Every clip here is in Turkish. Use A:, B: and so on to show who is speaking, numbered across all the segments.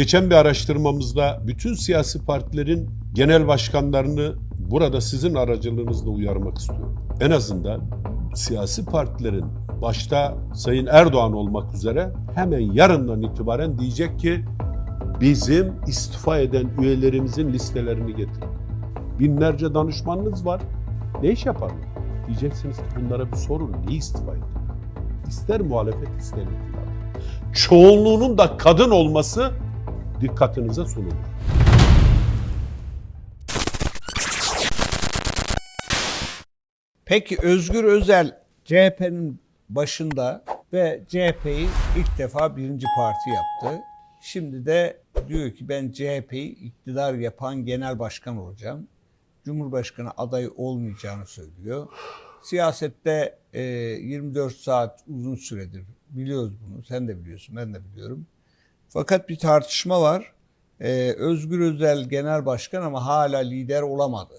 A: Geçen bir araştırmamızda bütün siyasi partilerin genel başkanlarını burada sizin aracılığınızla uyarmak istiyorum. En azından siyasi partilerin başta Sayın Erdoğan olmak üzere hemen yarından itibaren diyecek ki bizim istifa eden üyelerimizin listelerini getirin. Binlerce danışmanınız var. Ne iş yaparlar? Diyeceksiniz ki bunlara bir sorun. Niye istifa ediyor? İster muhalefet ister iktidar. Çoğunluğunun da kadın olması dikkatinize sunulur.
B: Peki Özgür Özel CHP'nin başında ve CHP'yi ilk defa birinci parti yaptı. Şimdi de diyor ki ben CHP'yi iktidar yapan genel başkan olacağım. Cumhurbaşkanı adayı olmayacağını söylüyor. Siyasette e, 24 saat uzun süredir biliyoruz bunu. Sen de biliyorsun, ben de biliyorum. Fakat bir tartışma var. E, Özgür Özel genel başkan ama hala lider olamadı.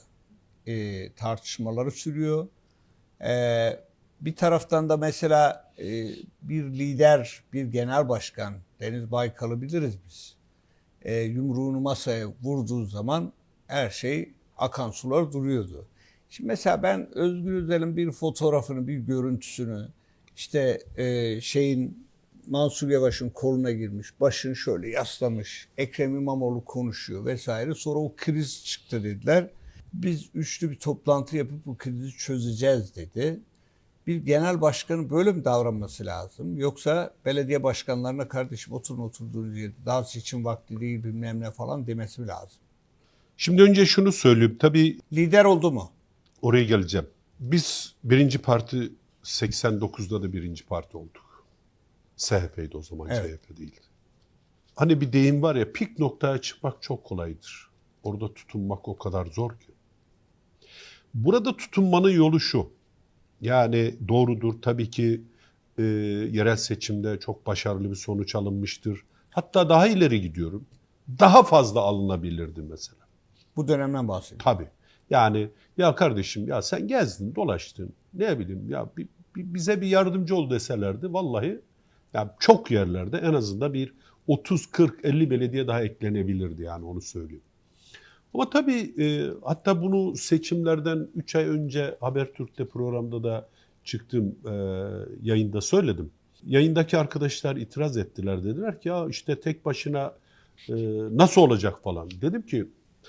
B: E, tartışmaları sürüyor. Ee, bir taraftan da mesela e, bir lider, bir genel başkan, Deniz Baykal'ı biliriz biz. E, yumruğunu masaya vurduğu zaman her şey akan sular duruyordu. Şimdi mesela ben Özgür Özel'in bir fotoğrafını, bir görüntüsünü, işte e, şeyin Mansur Yavaş'ın koluna girmiş, başını şöyle yaslamış, Ekrem İmamoğlu konuşuyor vesaire. Sonra o kriz çıktı dediler. Biz üçlü bir toplantı yapıp bu krizi çözeceğiz dedi. Bir genel başkanın böyle mi davranması lazım? Yoksa belediye başkanlarına kardeşim oturun oturduğunuz yerde daha seçim vakti değil bilmem ne falan demesi mi lazım?
A: Şimdi önce şunu söyleyeyim. Tabii
B: Lider oldu mu?
A: oraya geleceğim. Biz birinci parti 89'da da birinci parti olduk. SHP'ydi o zaman
B: Evet.
A: CHP değildi. Hani bir deyim var ya pik noktaya çıkmak çok kolaydır. Orada tutunmak o kadar zor ki. Burada tutunmanın yolu şu. Yani doğrudur tabii ki e, yerel seçimde çok başarılı bir sonuç alınmıştır. Hatta daha ileri gidiyorum. Daha fazla alınabilirdi mesela.
B: Bu dönemden bahsediyorum.
A: Tabii. Yani ya kardeşim ya sen gezdin, dolaştın. Ne bileyim ya bi- bi- bize bir yardımcı ol deselerdi vallahi ya çok yerlerde en azından bir 30 40 50 belediye daha eklenebilirdi yani onu söyleyeyim. Ama tabii e, hatta bunu seçimlerden 3 ay önce Habertürk'te programda da çıktım e, yayında söyledim. Yayındaki arkadaşlar itiraz ettiler dediler ki ya işte tek başına e, nasıl olacak falan. Dedim ki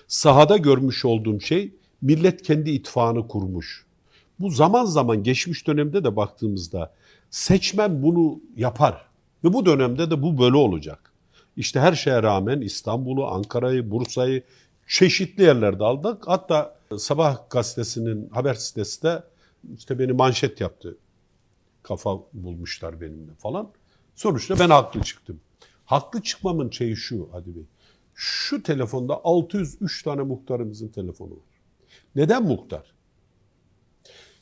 A: sahada görmüş olduğum şey millet kendi ittifakını kurmuş. Bu zaman zaman geçmiş dönemde de baktığımızda seçmen bunu yapar. Ve bu dönemde de bu böyle olacak. İşte her şeye rağmen İstanbul'u, Ankara'yı, Bursa'yı çeşitli yerlerde aldık. Hatta Sabah gazetesinin haber sitesi de işte beni manşet yaptı. Kafa bulmuşlar benimle falan. Sonuçta ben haklı çıktım. Haklı çıkmamın şeyi şu Hadi Bey. Şu telefonda 603 tane muhtarımızın telefonu var. Neden muhtar?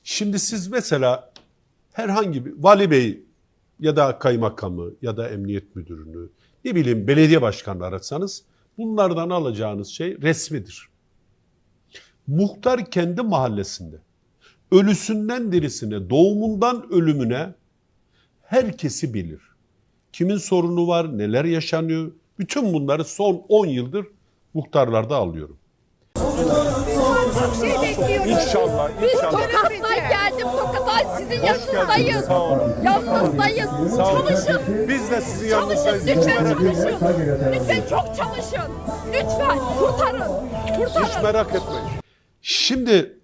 A: Şimdi siz mesela herhangi bir vali bey ya da kaymakamı ya da emniyet müdürünü ne bileyim belediye başkanı aratsanız bunlardan alacağınız şey resmidir. Muhtar kendi mahallesinde ölüsünden dirisine, doğumundan ölümüne herkesi bilir. Kimin sorunu var, neler yaşanıyor, bütün bunları son 10 yıldır muhtarlarda alıyorum.
C: İnşallah,
D: Biz
C: inşallah.
D: Tokat'tan geldim. Tokat'tan sizin yanınızdayız.
C: sağ olun.
D: Yanınızdayız.
C: Sağ olun.
D: Çalışın.
C: Biz de sizin
D: Çalışın.
C: yanınızdayız.
D: Lütfen
C: Hiç merak
D: çalışın. Lütfen çok çalışın. Lütfen kurtarın.
C: Hiç
D: Kurtarın.
C: merak etmeyin.
A: Şimdi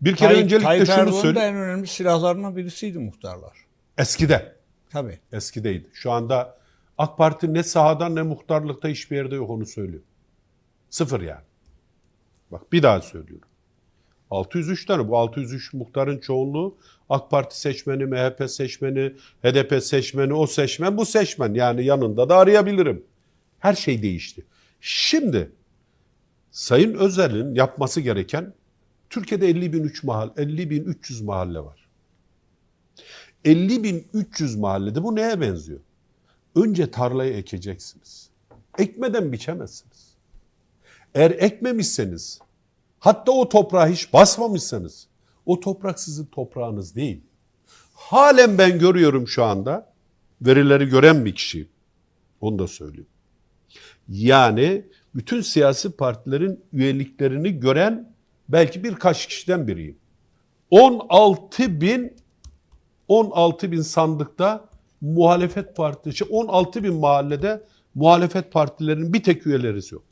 A: bir kere
B: Tayyip,
A: öncelikle
B: Tayyip
A: şunu
B: Erdoğan'ın da
A: söyle.
B: en önemli silahlarından birisiydi muhtarlar.
A: Eskide,
B: Tabii.
A: eskideydi. Şu anda AK Parti ne sahada ne muhtarlıkta hiçbir yerde yok onu söylüyor. Sıfır yani. Bak bir daha söylüyorum. 603 tane bu 603 muhtarın çoğunluğu AK Parti seçmeni, MHP seçmeni, HDP seçmeni, o seçmen, bu seçmen. Yani yanında da arayabilirim. Her şey değişti. Şimdi Sayın Özel'in yapması gereken Türkiye'de 50.003 mahalle, 50.300 mahalle var. 50.300 mahallede bu neye benziyor? Önce tarlayı ekeceksiniz. Ekmeden biçemezsiniz. Eğer ekmemişseniz, hatta o toprağa hiç basmamışsanız, o toprak sizin toprağınız değil. Halen ben görüyorum şu anda, verileri gören bir kişiyim. Onu da söyleyeyim. Yani bütün siyasi partilerin üyeliklerini gören belki birkaç kişiden biriyim. 16 bin 16 bin sandıkta muhalefet partisi, 16 bin mahallede muhalefet partilerinin bir tek üyeleri yok.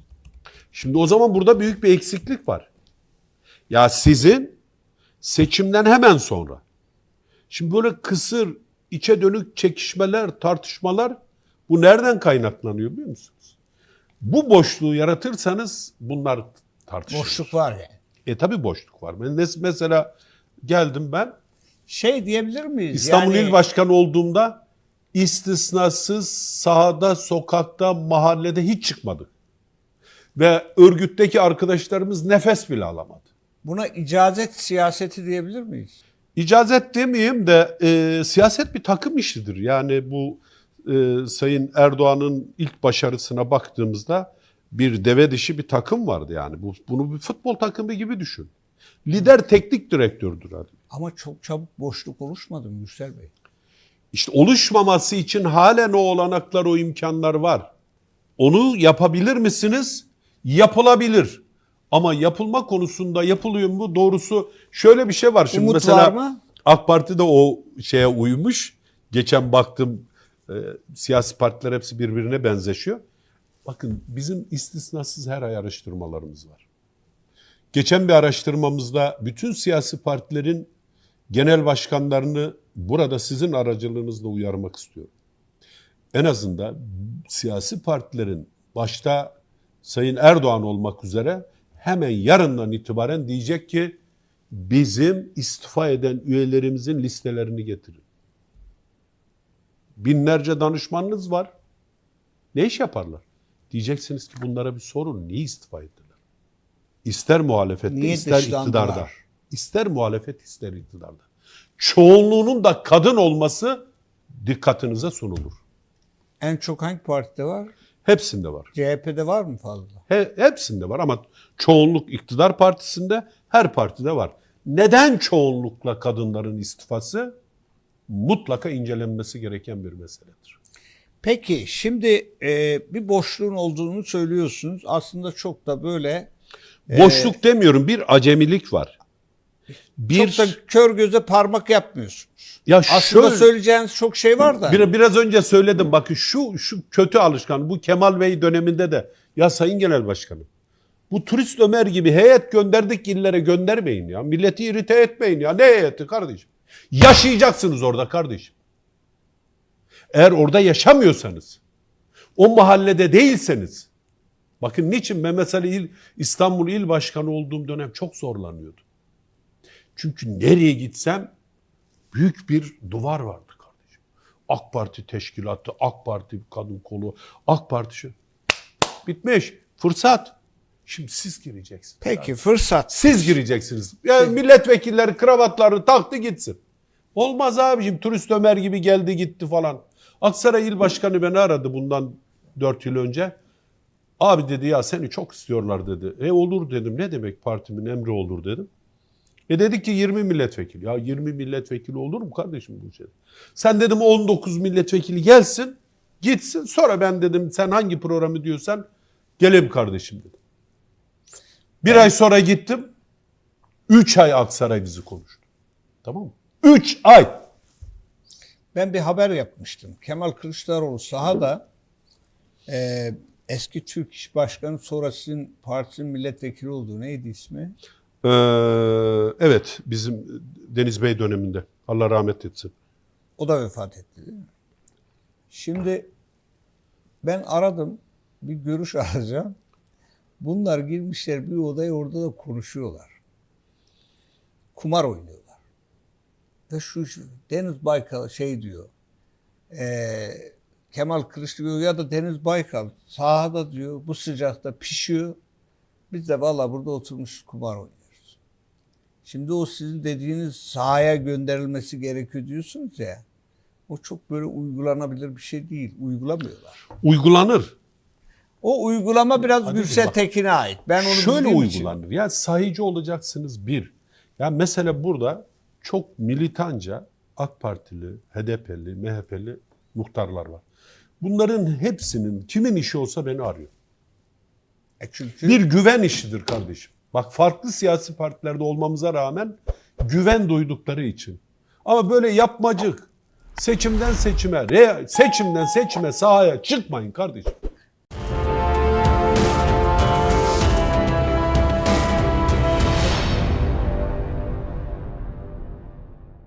A: Şimdi o zaman burada büyük bir eksiklik var. Ya sizin seçimden hemen sonra şimdi böyle kısır, içe dönük çekişmeler, tartışmalar bu nereden kaynaklanıyor biliyor musunuz? Bu boşluğu yaratırsanız bunlar tartışılır.
B: Boşluk var yani.
A: E tabi boşluk var. Mesela geldim ben
B: Şey diyebilir miyiz?
A: İstanbul
B: yani,
A: İl Başkanı olduğumda istisnasız sahada, sokakta, mahallede hiç çıkmadık. Ve örgütteki arkadaşlarımız nefes bile alamadı.
B: Buna icazet siyaseti diyebilir miyiz?
A: İcazet demeyeyim de e, siyaset bir takım işidir. Yani bu e, Sayın Erdoğan'ın ilk başarısına baktığımızda bir deve dişi bir takım vardı yani. Bu, bunu bir futbol takımı gibi düşün. Lider teknik direktördür. Hadi.
B: Ama çok çabuk boşluk oluşmadı mı Mürsel Bey?
A: İşte oluşmaması için halen o olanaklar, o imkanlar var. Onu yapabilir misiniz? Yapılabilir. Ama yapılma konusunda yapılıyor mu? Doğrusu şöyle bir şey var. Şimdi
B: Umut
A: mesela
B: var mı?
A: AK Parti de o şeye uymuş. Geçen baktım e, siyasi partiler hepsi birbirine benzeşiyor. Bakın bizim istisnasız her ay araştırmalarımız var. Geçen bir araştırmamızda bütün siyasi partilerin genel başkanlarını burada sizin aracılığınızla uyarmak istiyorum. En azından siyasi partilerin başta Sayın Erdoğan olmak üzere hemen yarından itibaren diyecek ki bizim istifa eden üyelerimizin listelerini getirin. Binlerce danışmanınız var. Ne iş yaparlar? Diyeceksiniz ki bunlara bir sorun. Niye istifa ettiler? İster muhalefette,
B: Niye
A: ister
B: dışlandılar?
A: iktidarda. İster muhalefet, ister iktidarda. Çoğunluğunun da kadın olması dikkatinize sunulur.
B: En çok hangi partide var?
A: Hepsinde var.
B: CHP'de var mı fazla?
A: He, hepsinde var ama çoğunluk iktidar partisinde her partide var. Neden çoğunlukla kadınların istifası? Mutlaka incelenmesi gereken bir meseledir.
B: Peki şimdi e, bir boşluğun olduğunu söylüyorsunuz. Aslında çok da böyle
A: Boşluk demiyorum bir acemilik var. Bir
B: çok da kör göze parmak yapmıyorsunuz.
A: ya
B: Aslında
A: şöyle-
B: söyleyeceğiniz çok şey var da.
A: Bir, biraz önce söyledim bakın şu şu kötü alışkan bu Kemal Bey döneminde de ya Sayın Genel Başkanım bu turist Ömer gibi heyet gönderdik illere göndermeyin ya. Milleti irite etmeyin ya. Ne heyeti kardeşim? Yaşayacaksınız orada kardeşim. Eğer orada yaşamıyorsanız, o mahallede değilseniz, bakın niçin ben mesela il, İstanbul İl Başkanı olduğum dönem çok zorlanıyordum. Çünkü nereye gitsem büyük bir duvar vardı kardeşim. AK Parti teşkilatı, AK Parti kadın kolu, AK Parti şu. Bitmiş. Fırsat. Şimdi siz gireceksiniz.
B: Peki fırsat.
A: Siz gireceksiniz. Yani milletvekilleri kravatlarını taktı gitsin. Olmaz abicim turist Ömer gibi geldi gitti falan. Aksaray İl Başkanı beni aradı bundan 4 yıl önce. Abi dedi ya seni çok istiyorlar dedi. E olur dedim ne demek partimin emri olur dedim. E dedi ki 20 milletvekili. Ya 20 milletvekili olur mu kardeşim bu şey? Sen dedim 19 milletvekili gelsin gitsin sonra ben dedim sen hangi programı diyorsan gelelim kardeşim dedim. Bir ay sonra gittim. Üç ay Aksaray bizi konuştu. Tamam mı? Üç ay.
B: Ben bir haber yapmıştım. Kemal Kılıçdaroğlu sahada e, eski Türk İş Başkanı sonra sizin partisinin milletvekili olduğu neydi ismi?
A: Ee, evet bizim Deniz Bey döneminde. Allah rahmet etsin.
B: O da vefat etti değil mi? Şimdi ben aradım. Bir görüş alacağım. Bunlar girmişler bir odaya orada da konuşuyorlar. Kumar oynuyorlar. Ve şu, Deniz Baykal şey diyor. eee, Kemal Kılıçdaroğlu ya da Deniz Baykal sahada diyor bu sıcakta pişiyor. Biz de valla burada oturmuş kumar oynuyoruz. Şimdi o sizin dediğiniz sahaya gönderilmesi gerekiyor diyorsunuz ya. O çok böyle uygulanabilir bir şey değil. Uygulamıyorlar.
A: Uygulanır.
B: O uygulama biraz
A: Hadi bak.
B: Tekin'e ait. Ben onu
A: Şöyle
B: bildiğim için-
A: uygulanır. Yani sahici olacaksınız bir. Ya mesela burada çok militanca AK Partili, HDP'li, MHP'li muhtarlar var. Bunların hepsinin kimin işi olsa beni arıyor.
B: E çünkü
A: Bir güven işidir kardeşim. Bak farklı siyasi partilerde olmamıza rağmen güven duydukları için. Ama böyle yapmacık, seçimden seçime, seçimden seçime sahaya çıkmayın kardeşim.